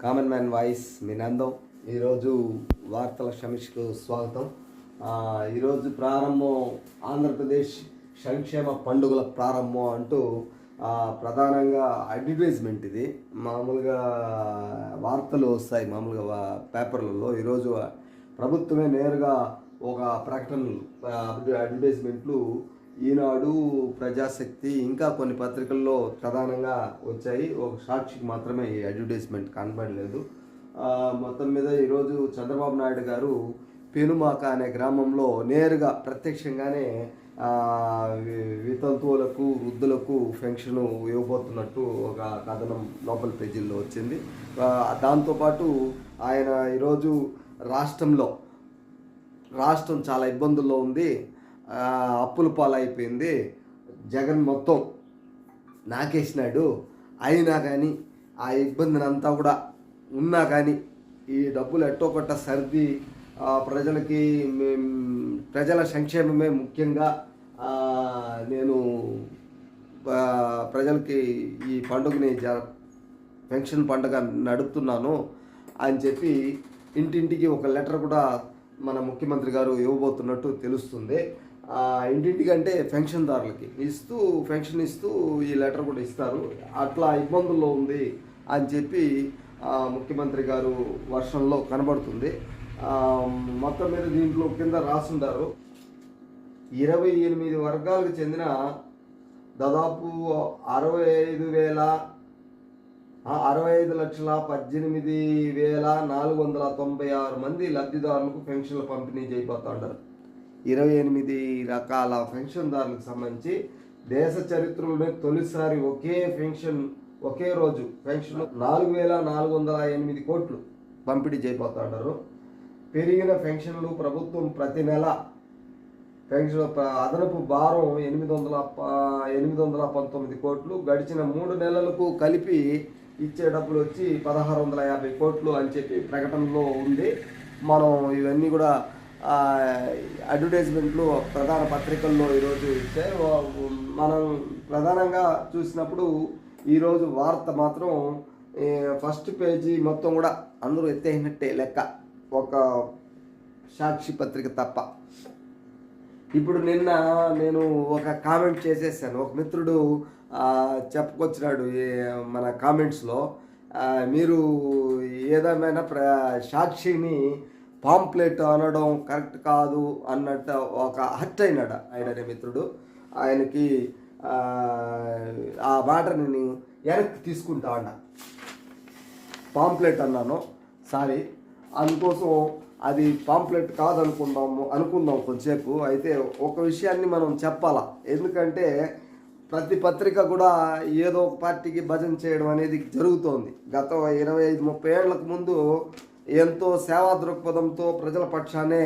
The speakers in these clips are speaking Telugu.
కామన్ మ్యాన్ వాయిస్ మీ నందం. ఈరోజు వార్తల సమీక్షకు స్వాగతం. ఈరోజు ప్రారంభం ఆంధ్రప్రదేశ్ సంక్షేమ పండుగల ప్రారంభం అంటూ ప్రధానంగా అడ్వర్టైజ్మెంట్ ఇది. మామూలుగా వార్తలు వస్తాయి మామూలుగా పేపర్లలో. ఈరోజు ప్రభుత్వమే నేరుగా ఒక ప్రకటనలు అడ్వర్టైజ్మెంట్లు ఈనాడు ప్రజాశక్తి ఇంకా కొన్ని పత్రికల్లో ప్రధానంగా వచ్చాయి. ఒక సాక్షికి మాత్రమే ఈ అడ్వర్టైజ్మెంట్ కనబడలేదు. మొత్తం మీద ఈరోజు చంద్రబాబు నాయుడు గారు పెనుమాక అనే గ్రామంలో నేరుగా ప్రత్యక్షంగానే వితంతువులకు వృద్ధులకు పెన్షన్ ఇవ్వబోతున్నట్టు ఒక కథనం లోపల పేజీల్లో వచ్చింది. దాంతోపాటు ఆయన ఈరోజు రాష్ట్రంలో రాష్ట్రం చాలా ఇబ్బందుల్లో ఉంది. అప్పుల పాలైపోయింది. జగన్ మొత్తం నాకేసినాడు. అయినా కానీ ఆ ఇబ్బందిని అంతా కూడా ఉన్నా కానీ ఈ డబ్బులు ఎట్టో కొట్ట సర్ది ప్రజలకి మేం- ప్రజల సంక్షేమమే ముఖ్యంగా నేను ప్రజలకి ఈ పండుగని జ పెన్షన్ పండుగ నడుపుతున్నాను అని చెప్పి ఇంటింటికి ఒక లెటర్ కూడా మన ముఖ్యమంత్రి గారు ఇవ్వబోతున్నట్టు తెలుస్తుంది. ఇంటింటికంటే పెన్షన్దారులకి ఇస్తూ పెన్షన్ ఇస్తూ ఈ లెటర్ కూడా ఇస్తారు. అట్లా ఇబ్బందుల్లో ఉంది అని చెప్పి ముఖ్యమంత్రి గారు వర్షంలో కనబడుతుంది. మొత్తం మీద దీంట్లో కింద రాసుండారు. ఇరవై ఎనిమిది వర్గాలకు చెందిన దాదాపు అరవై ఐదు వేల అరవై ఐదు లక్షల పద్దెనిమిది వేల నాలుగు వందల తొంభై ఆరు మంది లబ్ధిదారులకు పెన్షన్లు పంపిణీ చేయబోతూ ఉంటారు ఇరవై ఎనిమిది రకాల పెన్షన్దారులకు సంబంధించి దేశ చరిత్రలోనే తొలిసారి ఒకే పెన్షన్ ఒకే రోజు పెన్షన్ నాలుగు వేల నాలుగు వందల ఎనిమిది కోట్లు పంపిణీ చేయబోతున్నారు. పెరిగిన పెన్షన్లు ప్రభుత్వం ప్రతి నెల పెన్షన్ అదనపు భారం ఎనిమిది వందల ఎనిమిది వందల పంతొమ్మిది కోట్లు గడిచిన మూడు నెలలకు కలిపి ఇచ్చే డబ్బులు వచ్చి పదహారు వందల యాభై కోట్లు అని చెప్పి ప్రకటనలో ఉంది. మనం ఇవన్నీ కూడా అడ్వర్టైజ్మెంట్లు ప్రధాన పత్రికల్లో ఈరోజు ఇస్తే మనం ప్రధానంగా చూసినప్పుడు ఈరోజు వార్త మాత్రం ఫస్ట్ పేజీ మొత్తం కూడా అందరూ ఎత్తేసినట్టే లెక్క. ఒక సాక్షి పత్రిక తప్ప. ఇప్పుడు నిన్న నేను ఒక కామెంట్ చేసేసాను. ఒక మిత్రుడు చెప్పుకొచ్చినాడు మన కామెంట్స్లో. మీరు ఏదేమైనా ప్ర సాక్షిని పాంప్లెట్ అనడం కరెక్ట్ కాదు అన్నట్టు ఒక హట్ అయినాడు ఆయన అనే మిత్రుడు ఆయనకి ఆ, ఆ మాట నేను వెనక్కి తీసుకుంటా అన్న. పాంప్లెట్ అన్నాను. సారీ. అందుకోసం అది పాంప్లెట్ కాదనుకుందాము అనుకుందాం కొంచెంసేపు అయితే ఒక విషయాన్ని మనం చెప్పాలా? ఎందుకంటే ప్రతి పత్రిక కూడా ఏదో ఒక పార్టీకి భజన చేయడం అనేది జరుగుతోంది. గత ఇరవై ఐదు ముప్పై ఏళ్ళకు ముందు ఎంతో సేవా దృక్పథంతో ప్రజల పక్షానే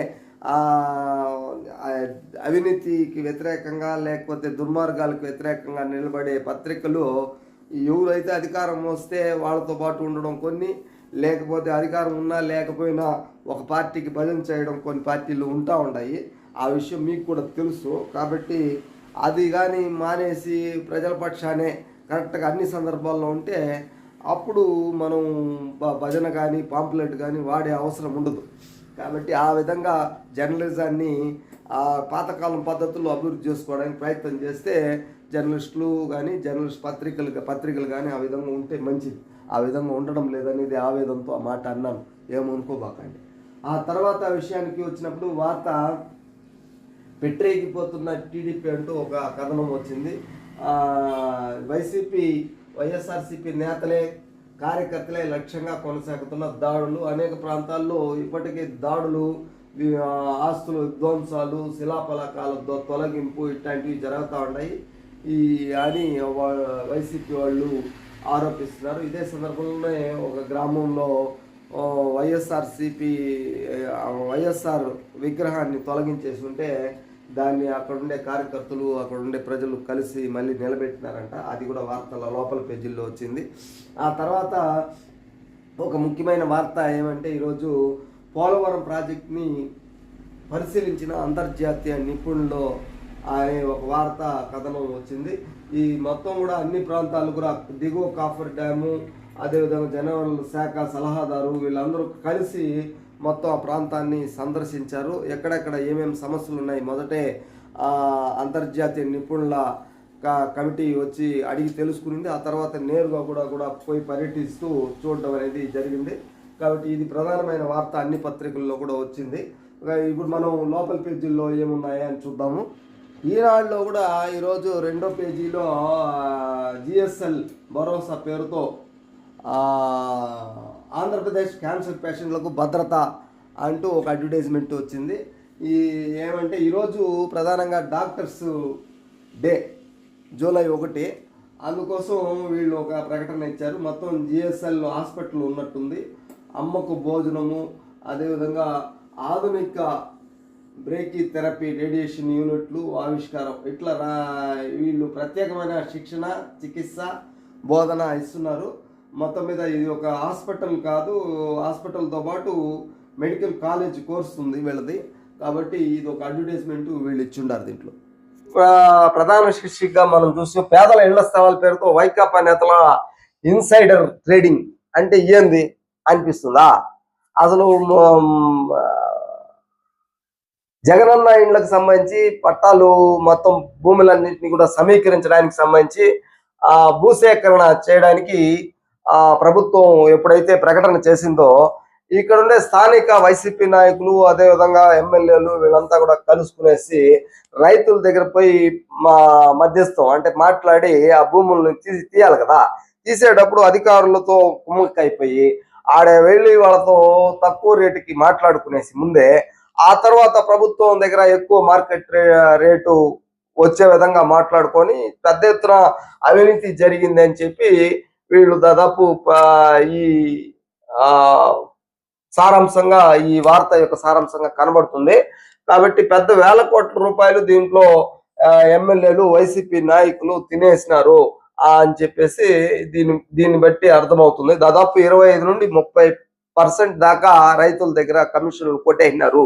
అవినీతికి వ్యతిరేకంగా లేకపోతే దుర్మార్గాలకు వ్యతిరేకంగా నిలబడే పత్రికలు ఎవరైతే అధికారం వస్తే వాళ్ళతో పాటు ఉండడం కొన్ని లేకపోతే అధికారం ఉన్నా లేకపోయినా ఒక పార్టీకి భజన చేయడం కొన్ని పార్టీలు ఉంటా ఉన్నాయి ఆ విషయం మీకు కూడా తెలుసు. కాబట్టి అది కానీ మానేసి ప్రజల పక్షానే కరెక్ట్గా అన్ని సందర్భాల్లో ఉంటే అప్పుడు మనం భ- భజన కానీ పాంప్లెట్ కానీ వాడే అవసరం ఉండదు. కాబట్టి ఆ విధంగా జర్నలిజాన్ని ఆ పాతకాలం పద్ధతుల్లో అభివృద్ధి చేసుకోవడానికి ప్రయత్నం చేస్తే జర్నలిస్టులు కానీ జర్నలిస్ట్ పత్రికలు పత్రికలు కానీ ఆ విధంగా ఉంటే మంచిది. ఆ విధంగా ఉండడం లేదనేది ఆవేదంతో ఆ మాట అన్నాను. ఏమనుకోబాకండి ఆ తర్వాత విషయానికి వచ్చినప్పుడు వార్త పెట్టరేగిపోతున్న టీడీపీ అంటూ ఒక కథనం వచ్చింది. వైసీపీ వైఎస్ఆర్సీపీ నేతలే కార్యకర్తలే లక్ష్యంగా కొనసాగుతున్న దాడులు. అనేక ప్రాంతాల్లో ఇప్పటికీ దాడులు ఆస్తులు ఆస్తుల విధ్వంసాలు శిలాఫలకాల తొలగింపు ఇట్లాంటివి జరుగుతూ ఉన్నాయి. ఈ అని వైసీపీ వాళ్ళు ఆరోపిస్తున్నారు. ఇదే సందర్భంలోనే ఒక గ్రామంలో వైఎస్ఆర్సీపీ వైఎస్ఆర్ విగ్రహాన్ని తొలగించేసి ఉంటే దాన్ని అక్కడ ఉండే కార్యకర్తలు అక్కడ ఉండే ప్రజలు కలిసి మళ్ళీ నిలబెట్టినారంట. అది కూడా వార్తల లోపల పేజీల్లో వచ్చింది. ఆ తర్వాత ఒక ముఖ్యమైన వార్త ఏమంటే ఈరోజు పోలవరం ప్రాజెక్ట్ని పరిశీలించిన అంతర్జాతీయ నిపుణులు అనే ఒక వార్త కథనం వచ్చింది. ఈ మొత్తం కూడా అన్ని ప్రాంతాలు కూడా దిగువ కాఫర్ డ్యాము అదేవిధంగా జనవరుల శాఖ సలహాదారు వీళ్ళందరూ కలిసి మొత్తం ఆ ప్రాంతాన్ని సందర్శించారు. ఎక్కడెక్కడ ఏమేమి సమస్యలు ఉన్నాయి మొదటే అంతర్జాతీయ నిపుణుల కమిటీ వచ్చి అడిగి తెలుసుకునింది. ఆ తర్వాత నేరుగా కూడా కూడా పోయి పర్యటిస్తూ చూడడం అనేది జరిగింది. కాబట్టి ఇది ప్రధానమైన వార్త అన్ని పత్రికల్లో కూడా వచ్చింది. ఇప్పుడు మనం లోపల పేజీల్లో ఏమున్నాయి అని చూద్దాము. ఈనాడులో కూడా ఈరోజు రెండో పేజీలో జిఎస్ఎల్ భరోసా పేరుతో ఆంధ్రప్రదేశ్ క్యాన్సర్ పేషెంట్లకు భద్రత అంటూ ఒక అడ్వర్టైజ్మెంట్ వచ్చింది. ఈ ఏమంటే ఈరోజు ప్రధానంగా డాక్టర్స్ డే జూలై ఒకటి. అందుకోసం వీళ్ళు ఒక ప్రకటన ఇచ్చారు. మొత్తం జిఎస్ఎల్ హాస్పిటల్ ఉన్నట్టుంది. అమ్మకు భోజనము అదేవిధంగా ఆధునిక బ్రేకీ థెరపీ రేడియేషన్ యూనిట్లు ఆవిష్కారం. ఇట్లా వీళ్ళు ప్రత్యేకమైన శిక్షణ చికిత్స బోధన ఇస్తున్నారు. మొత్తం మీద ఇది ఒక హాస్పిటల్ కాదు హాస్పిటల్తో పాటు మెడికల్ కాలేజ్ కోర్స్ ఉంది వీళ్ళది. కాబట్టి ఇది ఒక అడ్వర్టైజ్మెంట్ వీళ్ళు ఇచ్చిండారు దీంట్లో. ప్రధాన శీర్షికగా మనం చూస్తే పేదల ఇళ్ళ స్థలాల పేరుతో వైకాపా నేతల ఇన్సైడర్ ట్రేడింగ్ అంటే ఏంది అనిపిస్తుందా? అసలు జగనన్న ఇండ్లకు సంబంధించి పట్టాలు మొత్తం భూములన్నింటినీ కూడా సమీకరించడానికి సంబంధించి ఆ భూసేకరణ చేయడానికి ఆ ప్రభుత్వం ఎప్పుడైతే ప్రకటన చేసిందో ఇక్కడ ఉండే స్థానిక వైసీపీ నాయకులు అదే విధంగా ఎమ్మెల్యేలు వీళ్ళంతా కూడా కలుసుకునేసి రైతుల దగ్గర పోయి మా మధ్యస్థం అంటే మాట్లాడి ఆ భూములను తీసి తీయాలి కదా. తీసేటప్పుడు అధికారులతో కుమ్మక్కైపోయి ఆడ వెళ్ళి వాళ్ళతో తక్కువ రేటుకి మాట్లాడుకునేసి ముందే ఆ తర్వాత ప్రభుత్వం దగ్గర ఎక్కువ మార్కెట్ రేటు వచ్చే విధంగా మాట్లాడుకొని పెద్ద ఎత్తున అవినీతి జరిగింది అని చెప్పి వీళ్ళు దాదాపు ఈ సారాంశంగా ఈ వార్త యొక్క సారాంశంగా కనబడుతుంది. కాబట్టి పెద్ద వేల కోట్ల రూపాయలు దీంట్లో ఎమ్మెల్యేలు వైసీపీ నాయకులు తినేసినారు అని చెప్పేసి దీని దీన్ని బట్టి అర్థమవుతుంది. దాదాపు ఇరవై ఐదు నుండి ముప్పై పర్సెంట్ దాకా రైతుల దగ్గర కమిషన్లు కొట్టేసినారు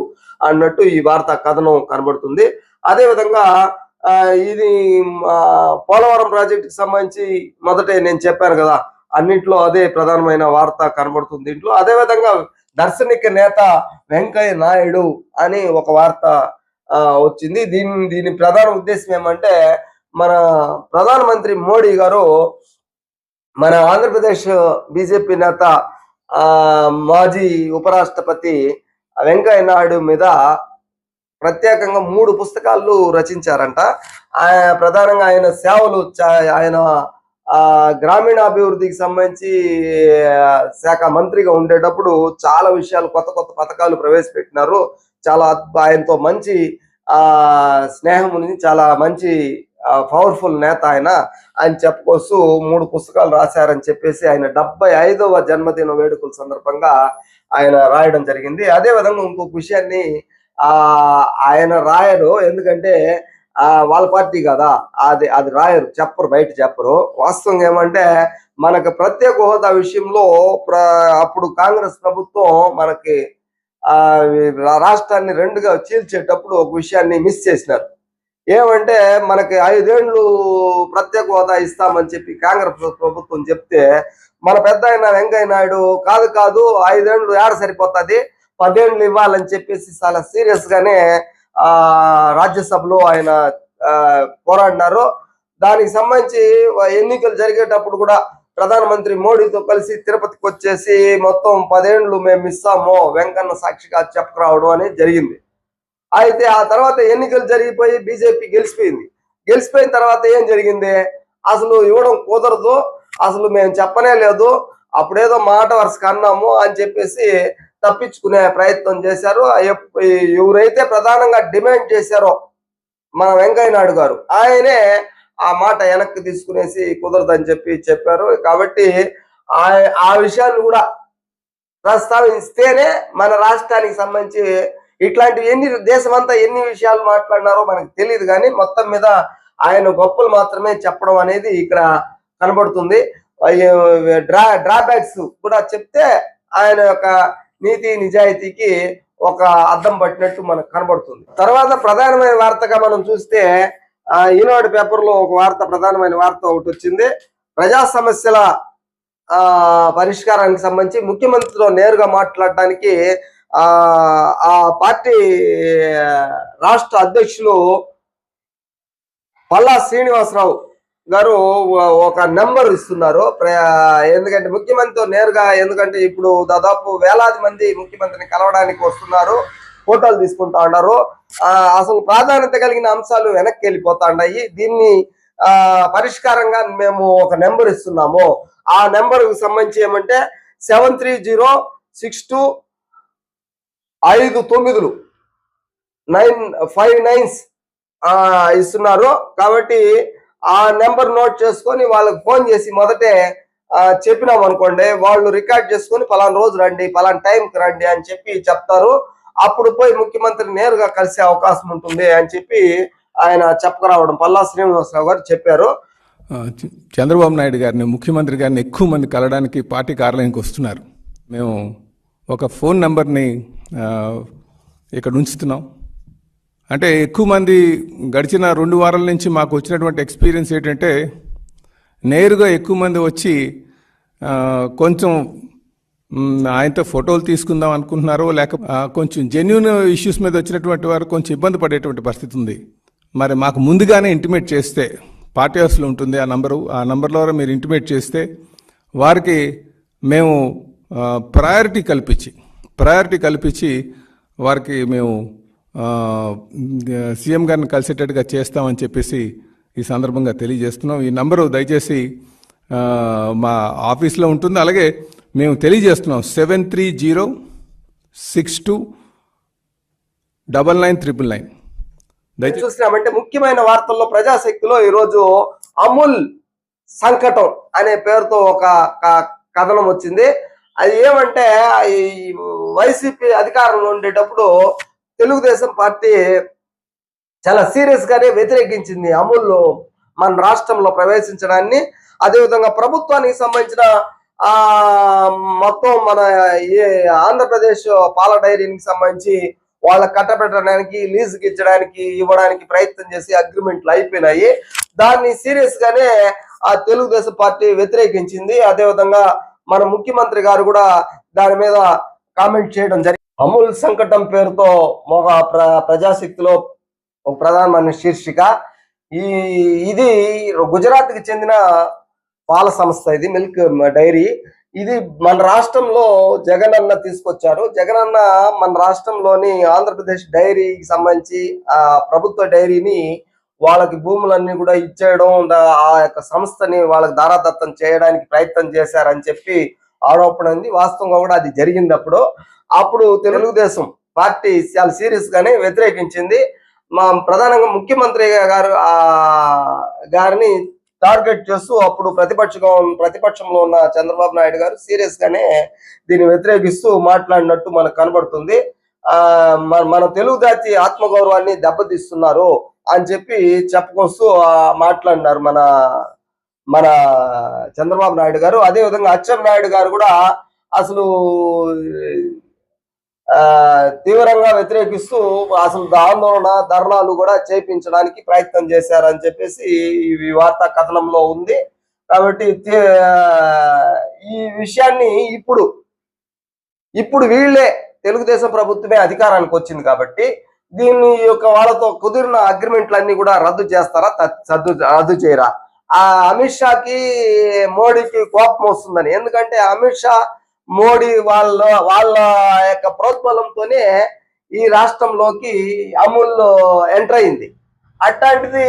అన్నట్టు ఈ వార్త కథనం కనబడుతుంది. అదే విధంగా ఇది పోలవరం ప్రాజెక్టుకి సంబంధించి మొదటే నేను చెప్పాను కదా అన్నింటిలో అదే ప్రధానమైన వార్త కనబడుతుంది దీంట్లో అదే విధంగా దర్శనిక నేత వెంకయ్య నాయుడు అని ఒక వార్త వచ్చింది. దీని దీని ప్రధాన ఉద్దేశం ఏమంటే మన ప్రధానమంత్రి మోడీ గారు మన ఆంధ్రప్రదేశ్ బీజేపీ నేత ఆ, మాజీ ఉపరాష్ట్రపతి వెంకయ్య నాయుడు మీద ప్రత్యేకంగా మూడు పుస్తకాలు రచించారంట. ఆయన ప్రధానంగా ఆయన సేవలు ఆయన ఆ గ్రామీణాభివృద్ధికి సంబంధించి శాఖ మంత్రిగా ఉండేటప్పుడు చాలా విషయాలు కొత్త కొత్త పథకాలు ప్రవేశపెట్టినారు. చాలా ఆయనతో మంచి ఆ స్నేహం ఉంది. చాలా మంచి పవర్ఫుల్ నేత ఆయన. ఆయన చెప్పుకోసు మూడు పుస్తకాలు రాశారని చెప్పేసి ఆయన డెబ్బై ఐదవ జన్మదిన వేడుకల సందర్భంగా ఆయన రాయడం జరిగింది. అదే విధంగా ఇంకొక విషయాన్ని ఆయన రాయరు. ఎందుకంటే ఆ వాళ్ళ పార్టీ కదా. అది అది రాయరు చెప్పరు బయట చెప్పరు. వాస్తవం ఏమంటే మనకు ప్రత్యేక హోదా విషయంలో అప్పుడు కాంగ్రెస్ ప్రభుత్వం మనకి ఆ రాష్ట్రాన్ని రెండుగా చీల్చేటప్పుడు ఒక విషయాన్ని మిస్ చేసినారు. ఏమంటే మనకి ఐదేళ్ళు ప్రత్యేక హోదా ఇస్తామని చెప్పి కాంగ్రెస్ ప్రభుత్వం చెప్తే మన పెద్ద ఆయన వెంకయ్య నాయుడు కాదు కాదు ఐదేళ్ళు ఏడ సరిపోతుంది? పదేళ్ళు ఇవ్వాలని చెప్పేసి చాలా సీరియస్ గానే ఆ రాజ్యసభలో ఆయన ఆ, పోరాడినారు. దానికి సంబంధించి ఎన్నికలు జరిగేటప్పుడు కూడా ప్రధానమంత్రి మోడీతో కలిసి తిరుపతికి వచ్చేసి మొత్తం పదేండ్లు మేము ఇస్తాము వెంకన్న సాక్షిగా చెప్పరావడం అనేది జరిగింది. అయితే ఆ తర్వాత ఎన్నికలు జరిగిపోయి బీజేపీ గెలిచిపోయింది. గెలిచిపోయిన తర్వాత ఏం జరిగింది? అసలు ఇవ్వడం కుదరదు అసలు మేము చెప్పనే లేదు అప్పుడేదో మాట వరుస కన్నాము అని చెప్పేసి తప్పించుకునే ప్రయత్నం చేశారు. ఎవరైతే ప్రధానంగా డిమాండ్ చేశారో మన వెంకయ్య నాయుడు గారు ఆయనే ఆ మాట వెనక్కి తీసుకునేసి కుదరదని చెప్పి చెప్పారు. కాబట్టి ఆ ఆ విషయాన్ని కూడా ప్రస్తావిస్తేనే మన రాష్ట్రానికి సంబంధించి ఇట్లాంటివి ఎన్ని దేశమంతా ఎన్ని విషయాలు మాట్లాడినారో మనకు తెలియదు కానీ మొత్తం మీద ఆయన గొప్పలు మాత్రమే చెప్పడం అనేది ఇక్కడ కనబడుతుంది. అయ్యో, డ్రా డ్రాబ్యాక్స్ కూడా చెప్తే ఆయన యొక్క నీతి నిజాయితీకి ఒక అద్దం పట్టినట్టు మనకు కనబడుతుంది. తర్వాత ప్రధానమైన వార్తగా మనం చూస్తే ఈనాడు పేపర్లో ఒక వార్త ప్రధానమైన వార్త ఒకటి వచ్చింది. ప్రజా సమస్యల ఆ, పరిష్కారానికి సంబంధించి ముఖ్యమంత్రితో నేరుగా మాట్లాడడానికి ఆ ఆ పార్టీ రాష్ట్ర అధ్యక్షులు పల్లా శ్రీనివాసరావు గారు ఒక నెంబర్ ఇస్తున్నారు. ప్ర- ఎందుకంటే ముఖ్యమంత్రితో నేరుగా ఎందుకంటే ఇప్పుడు దాదాపు వేలాది మంది ముఖ్యమంత్రిని కలవడానికి వస్తున్నారు. ఫోటోలు తీసుకుంటా ఉన్నారు. అసలు ప్రాధాన్యత కలిగిన అంశాలు వెనక్కి వెళ్ళిపోతా ఉన్నాయి. దీన్ని పరిష్కారంగా మేము ఒక నెంబర్ ఇస్తున్నాము. ఆ నెంబర్ సంబంధించి ఏమంటే seven three zero six two ఐదు తొమ్మిదిలు నైన్ ఫైవ్ నైన్స్ ఇస్తున్నారు. కాబట్టి ఆ నెంబర్ నోట్ చేసుకొని వాళ్ళకి ఫోన్ చేసి మొదటే చెప్పినాం అనుకోండి వాళ్ళు రికార్డ్ చేసుకొని పలానా రోజు రండి పలానా టైంకి రండి అని చెప్పి చెప్తారు. అప్పుడు పోయి ముఖ్యమంత్రి నేరుగా కలిసే అవకాశం ఉంటుంది అని చెప్పి ఆయన చెప్పకరావడం పల్లా శ్రీనివాసరావు గారు చెప్పారు. చంద్రబాబు నాయుడు గారిని ముఖ్యమంత్రి గారిని ఎక్కువ మంది కలవడానికి పార్టీ కార్యాలయానికి వస్తున్నారు. మేము ఒక ఫోన్ నెంబర్ని ఇక్కడ ఉంచుతున్నాం. అంటే ఎక్కువ మంది గడిచిన రెండు వారాల నుంచి మాకు వచ్చినటువంటి ఎక్స్పీరియన్స్ ఏంటంటే నేరుగా ఎక్కువ మంది వచ్చి కొంచెం ఆయనతో ఫోటోలు తీసుకుందాం అనుకుంటున్నారు లేక కొంచెం జెన్యున్ ఇష్యూస్ మీద వచ్చినటువంటి వారు కొంచెం ఇబ్బంది పడేటువంటి పరిస్థితి ఉంది. మరి మాకు ముందుగానే ఇంటిమేట్ చేస్తే పార్టీ హౌస్లో ఉంటుంది ఆ నంబరు ఆ నంబర్లో మీరు ఇంటిమేట్ చేస్తే వారికి మేము ప్రయారిటీ కల్పించి ప్రయారిటీ కల్పించి వారికి మేము సీఎం గారిని కలిసేటట్టుగా చేస్తామని చెప్పేసి ఈ సందర్భంగా తెలియజేస్తున్నాం. ఈ నంబరు దయచేసి మా ఆఫీస్లో ఉంటుంది. అలాగే మేము తెలియజేస్తున్నాం seven three zero six two double nine triple nine. దయచేసి చూసినామంటే ముఖ్యమైన వార్తల్లో ప్రజాశక్తిలో ఈరోజు అమూల్ సంకటం అనే పేరుతో ఒక క- కథనం వచ్చింది. అది ఏమంటే ఈ వైసీపీ అధికారంలో ఉండేటప్పుడు తెలుగుదేశం పార్టీ చాలా సీరియస్ గానే వ్యతిరేకించింది. అమూల్ మన రాష్ట్రంలో ప్రవేశించడాన్ని అదేవిధంగా ప్రభుత్వానికి సంబంధించిన ఆ మొత్తం మన ఏ ఆంధ్రప్రదేశ్ పాల డైరీకి సంబంధించి వాళ్ళకి కట్టబెట్టడానికి లీజుకి ఇచ్చడానికి ఇవ్వడానికి ప్రయత్నం చేసి అగ్రిమెంట్లు అయిపోయినాయి. దాన్ని సీరియస్ గానే ఆ తెలుగుదేశం పార్టీ వ్యతిరేకించింది. అదేవిధంగా మన ముఖ్యమంత్రి గారు కూడా దాని మీద కామెంట్ చేయడం జరిగింది. అమూల్ సంకటం పేరుతో ఒక ప్ర ప్రజాశక్తిలో ఒక ప్రధానమైన శీర్షిక. ఈ ఇది గుజరాత్కి చెందిన పాల సంస్థ ఇది మిల్క్ డైరీ. ఇది మన రాష్ట్రంలో జగన్ అన్న తీసుకొచ్చారు. జగన్ అన్న మన రాష్ట్రంలోని ఆంధ్రప్రదేశ్ డైరీకి సంబంధించి ఆ ప్రభుత్వ డైరీని వాళ్ళకి భూములన్నీ కూడా ఇచ్చేయడం ఆ యొక్క సంస్థని వాళ్ళకి దారాదత్తం చేయడానికి ప్రయత్నం చేశారని చెప్పి ఆరోపణ ఉంది. వాస్తవంగా కూడా అది జరిగింది అప్పుడు. అప్పుడు తెలుగుదేశం పార్టీ చాలా సీరియస్ గానే వ్యతిరేకించింది. మా ప్రధానంగా ముఖ్యమంత్రి గారు ఆ గారిని టార్గెట్ చేస్తూ అప్పుడు ప్రతిపక్షంగా ప్రతిపక్షంలో ఉన్న చంద్రబాబు నాయుడు గారు సీరియస్ గానే దీన్ని వ్యతిరేకిస్తూ మాట్లాడినట్టు మనకు కనబడుతుంది. ఆ మన మన తెలుగు జాతి ఆత్మగౌరవాన్ని దెబ్బతీస్తున్నారు అని చెప్పి చెప్పుకొస్తూ మాట్లాడినారు మన మన చంద్రబాబు నాయుడు గారు. అదే విధంగా అచ్చెం నాయుడు గారు కూడా అసలు తీవ్రంగా వ్యతిరేకిస్తూ అసలు ఆందోళన ధర్నాలు కూడా చేపించడానికి ప్రయత్నం చేశారని చెప్పేసి ఈ వార్తా కథనంలో ఉంది. కాబట్టి ఈ విషయాన్ని ఇప్పుడు ఇప్పుడు వీళ్ళే తెలుగుదేశం ప్రభుత్వమే అధికారానికి వచ్చింది కాబట్టి దీన్ని యొక్క వాళ్ళతో కుదిరిన అగ్రిమెంట్లన్నీ కూడా రద్దు చేస్తారా రద్దు సద్దు రద్దు చేయరా? ఆ అమిత్ షాకి మోడీకి కోపం వస్తుందని. ఎందుకంటే అమిత్ షా మోడీ వాళ్ళ వాళ్ళ యొక్క ప్రోత్బలంతోనే ఈ రాష్ట్రంలోకి అమూల్ ఎంటర్ అయింది. అట్లాంటిది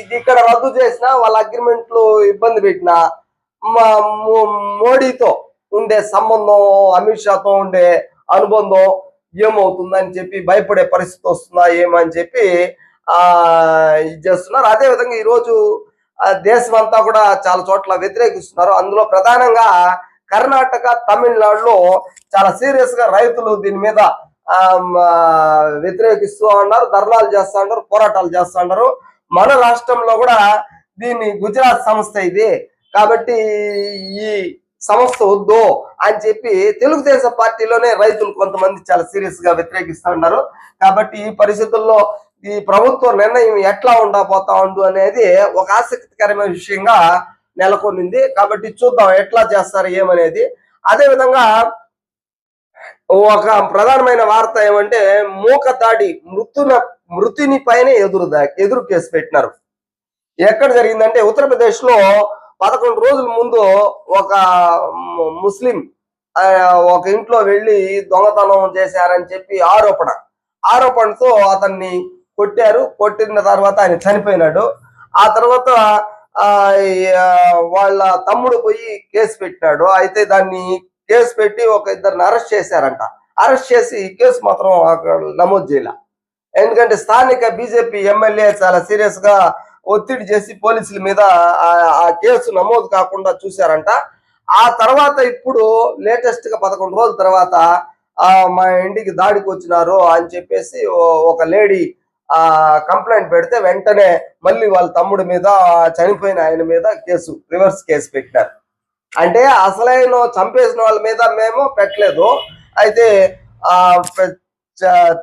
ఇది ఇక్కడ రద్దు చేసిన వాళ్ళ అగ్రిమెంట్లు ఇబ్బంది పెట్టిన మోడీతో ఉండే సంబంధం అమిత్ షాతో ఉండే అనుబంధం ఏమవుతుందని చెప్పి భయపడే పరిస్థితి వస్తుందా ఏమని చెప్పి ఆ ఇది చేస్తున్నారు. అదే విధంగా ఈరోజు ఆ, దేశం అంతా కూడా చాలా చోట్ల వ్యతిరేకిస్తున్నారు. అందులో ప్రధానంగా కర్ణాటక తమిళనాడులో చాలా సీరియస్గా రైతులు దీని మీద వ్యతిరేకిస్తూ ఉన్నారు ధర్నాలు చేస్తూ ఉన్నారు పోరాటాలు చేస్తూ ఉన్నారు. మన రాష్ట్రంలో కూడా దీన్ని గుజరాత్ సంస్థ ఇది. కాబట్టి ఈ సంస్థ వద్దు అని చెప్పి తెలుగుదేశం పార్టీలోనే రైతులు కొంతమంది చాలా సీరియస్గా వ్యతిరేకిస్తూ ఉన్నారు. కాబట్టి ఈ పరిస్థితుల్లో ఈ ప్రభుత్వ నిర్ణయం ఎట్లా ఉండబోతా ఉండు అనేది ఒక ఆసక్తికరమైన విషయంగా నెలకొనింది. కాబట్టి చూద్దాం ఎట్లా చేస్తారు ఏమనేది. అదే విధంగా ఒక ప్రధానమైన వార్త ఏమంటే మూక దాడి మృతున మృతిని పైన ఎదురు ఎదురు కేసు పెట్టినారు. ఎక్కడ జరిగిందంటే ఉత్తరప్రదేశ్లో పదకొండు రోజుల ముందు ఒక ముస్లిం ఒక ఇంట్లో వెళ్ళి దొంగతనం చేశారని చెప్పి ఆరోపణ. ఆరోపణతో అతన్ని కొట్టారు. కొట్టిన తర్వాత ఆయన చనిపోయినాడు. ఆ తర్వాత వాళ్ళ తమ్ముడు పోయి కేసు పెట్టినాడు. అయితే దాన్ని కేసు పెట్టి ఒక ఇద్దరిని అరెస్ట్ చేశారంట. అరెస్ట్ చేసి కేసు మాత్రం అక్కడ నమోదు చేయలే. ఎందుకంటే స్థానిక బీజేపీ ఎమ్మెల్యే చాలా సీరియస్గా ఒత్తిడి చేసి పోలీసుల మీద ఆ- ఆ కేసు నమోదు కాకుండా చూశారంట. ఆ తర్వాత ఇప్పుడు లేటెస్ట్గా పదకొండు రోజుల తర్వాత ఆ మా ఇంటికి దాడికి వచ్చినారు అని చెప్పేసి ఓ- ఒక లేడీ ఆ కంప్లైంట్ పెడితే వెంటనే మళ్ళీ వాళ్ళ తమ్ముడి మీద చనిపోయిన ఆయన మీద కేసు రివర్స్ కేసు పెట్టారు అంటే అసలైన చంపేసిన వాళ్ళ మీద మేము పెట్టలేదు. అయితే ఆ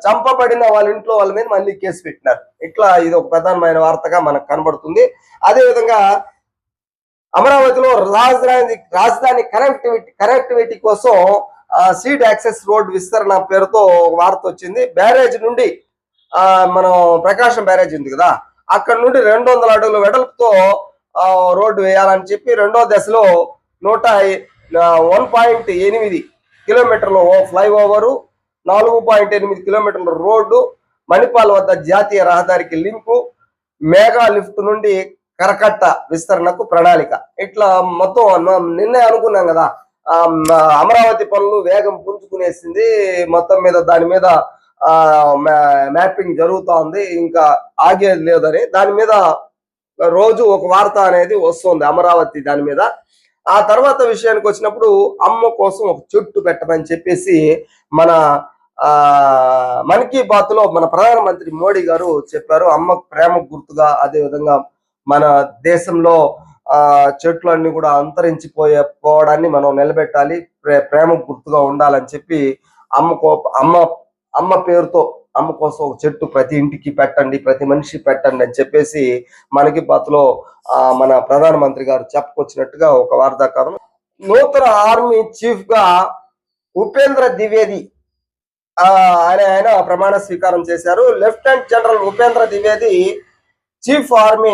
చంపబడిన వాళ్ళ ఇంట్లో వాళ్ళ మీద మళ్ళీ కేసు పెట్టినారు. ఇట్లా ఇది ఒక ప్రధానమైన వార్తగా మనకు కనబడుతుంది. అదే విధంగా అమరావతిలో రాజధాని రాజధాని కనెక్టివిటీ కనెక్టివిటీ కోసం సీడ్ యాక్సెస్ రోడ్ విస్తరణ పేరుతో వార్త వచ్చింది. బ్యారేజ్ నుండి మనం ప్రకాశం బ్యారేజ్ ఉంది కదా అక్కడ నుండి రెండు వందల అడుగుల వెడల్పుతో రోడ్డు వేయాలని చెప్పి రెండో దశలో నూట వన్ పాయింట్ ఎనిమిది కిలోమీటర్లు ఫ్లైఓవరు నాలుగు పాయింట్ ఎనిమిది కిలోమీటర్ల రోడ్డు మణిపాల్ వద్ద జాతీయ రహదారికి లింకు మేఘా లిఫ్ట్ నుండి కరకట్ట విస్తరణకు ప్రణాళిక. ఇట్లా మొత్తం నిన్నే అనుకున్నాం కదా అమరావతి పనులు వేగం పుంజుకునేసింది మొత్తం మీద దాని మీద మ్యాపింగ్ జరుగుతూ ఉంది ఇంకా ఆగేది లేదని. దాని మీద రోజు ఒక వార్త అనేది వస్తుంది అమరావతి దాని మీద. ఆ తర్వాత విషయానికి వచ్చినప్పుడు అమ్మ కోసం ఒక చెట్టు పెట్టమని చెప్పేసి మన ఆ మన్ కీ బాత్లో మన ప్రధానమంత్రి మోడీ గారు చెప్పారు. అమ్మ ప్రేమ గుర్తుగా అదే విధంగా మన దేశంలో ఆ చెట్లన్నీ కూడా అంతరించిపోయే పోవడాన్ని మనం నిలబెట్టాలి. ప్రే- ప్రేమ గుర్తుగా ఉండాలని చెప్పి అమ్మ కో అమ్మ అమ్మ పేరుతో అమ్మ కోసం ఒక చెట్టు ప్రతి ఇంటికి పెట్టండి ప్రతి మనిషి పెట్టండి అని చెప్పేసి మనకి బాత్లో ఆ, మన ప్రధానమంత్రి గారు చెప్పుకొచ్చినట్టుగా ఒక వార్తాకథనం నూతన ఆర్మీ చీఫ్గా ఉపేంద్ర ద్వివేది ఆయన ఆయన ప్రమాణ స్వీకారం చేశారు. Lieutenant general Upendra Dwivedi chief army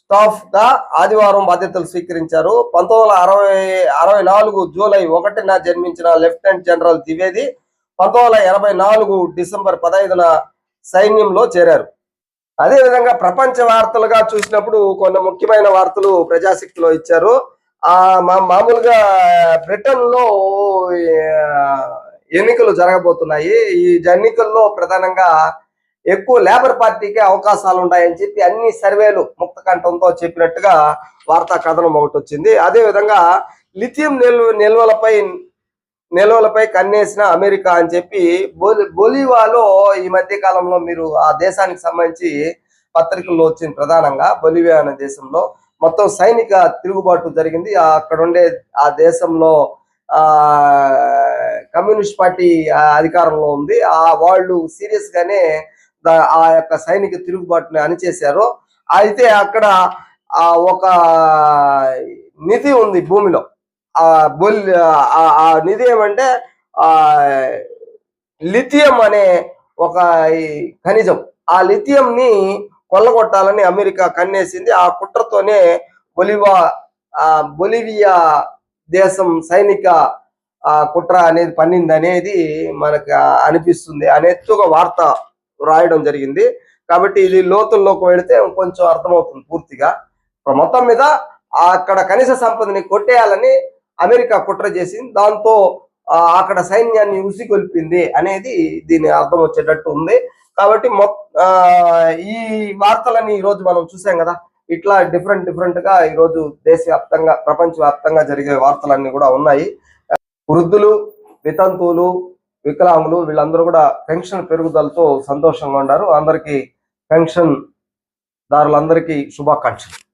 స్టాఫ్గా ఆదివారం బాధ్యతలు స్వీకరించారు. పంతొమ్మిది వందల అరవై అరవై నాలుగు జూలై ఒకటిన జన్మించిన లెఫ్టినెంట్ జనరల్ ద్వివేది పంతొమ్మిది వందల ఎనభై నాలుగు డిసెంబర్ పదహైదున సైన్యంలో చేరారు. అదే విధంగా ప్రపంచ వార్తలుగా చూసినప్పుడు కొన్ని ముఖ్యమైన వార్తలు ప్రజాశక్తిలో ఇచ్చారు. ఆ మా మామూలుగా బ్రిటన్లో ఎన్నికలు జరగబోతున్నాయి. ఈ ఎన్నికల్లో ప్రధానంగా ఎక్కువ లేబర్ పార్టీకి అవకాశాలు ఉన్నాయని చెప్పి అన్ని సర్వేలు ముక్త కంఠంతో చెప్పినట్టుగా వార్తా కథనం ఒకటి వచ్చింది. అదే విధంగా లిథియం నిల్వ నిల్వలపై నిల్వలపై కన్నేసిన అమెరికా అని చెప్పి బొలి బొలివాలో ఈ మధ్య కాలంలో మీరు ఆ దేశానికి సంబంధించి పత్రికల్లో వచ్చింది ప్రధానంగా. బొలివియా అనే దేశంలో మొత్తం సైనిక తిరుగుబాటు జరిగింది. అక్కడ ఉండే ఆ దేశంలో ఆ కమ్యూనిస్ట్ పార్టీ అధికారంలో ఉంది. ఆ వాళ్ళు సీరియస్ గానే ఆ యొక్క సైనిక తిరుగుబాటుని అణిచేశారు. అయితే అక్కడ ఆ ఒక నిధి ఉంది భూమిలో. ఆ బొల్ ఆ నిధి ఏమంటే ఆ లిథియం అనే ఒక ఖనిజం. ఆ లిథియం ని కొల్లగొట్టాలని అమెరికా కన్నేసింది. ఆ కుట్రతోనే బొలివా ఆ బొలివియా దేశం సైనిక ఆ కుట్ర అనేది పన్నింది అనేది మనకు అనిపిస్తుంది. అనేది ఒక వార్త రాయడం జరిగింది. కాబట్టి ఇది లోతుల్లోకి వెళితే కొంచెం అర్థమవుతుంది పూర్తిగా. మొత్తం మీద అక్కడ కనీస సంపదని కొట్టేయాలని అమెరికా కుట్ర చేసింది. దాంతో అక్కడ సైన్యాన్ని ఉసిగొల్పింది అనేది దీని అర్థం వచ్చేటట్టు ఉంది. కాబట్టి మొ- ఆ, ఈ వార్తలని ఈ రోజు మనం చూసాం కదా. ఇట్లా డిఫరెంట్ డిఫరెంట్గా ఈ రోజు దేశవ్యాప్తంగా ప్రపంచ వ్యాప్తంగా జరిగే వార్తలన్నీ కూడా ఉన్నాయి. వృద్ధులు వితంతువులు వికలాంగులు వీళ్ళందరూ కూడా పెన్షన్ పెరుగుదలతో సంతోషంగా ఉన్నారు. అందరికీ పెన్షన్ దారులందరికీ శుభాకాంక్షలు.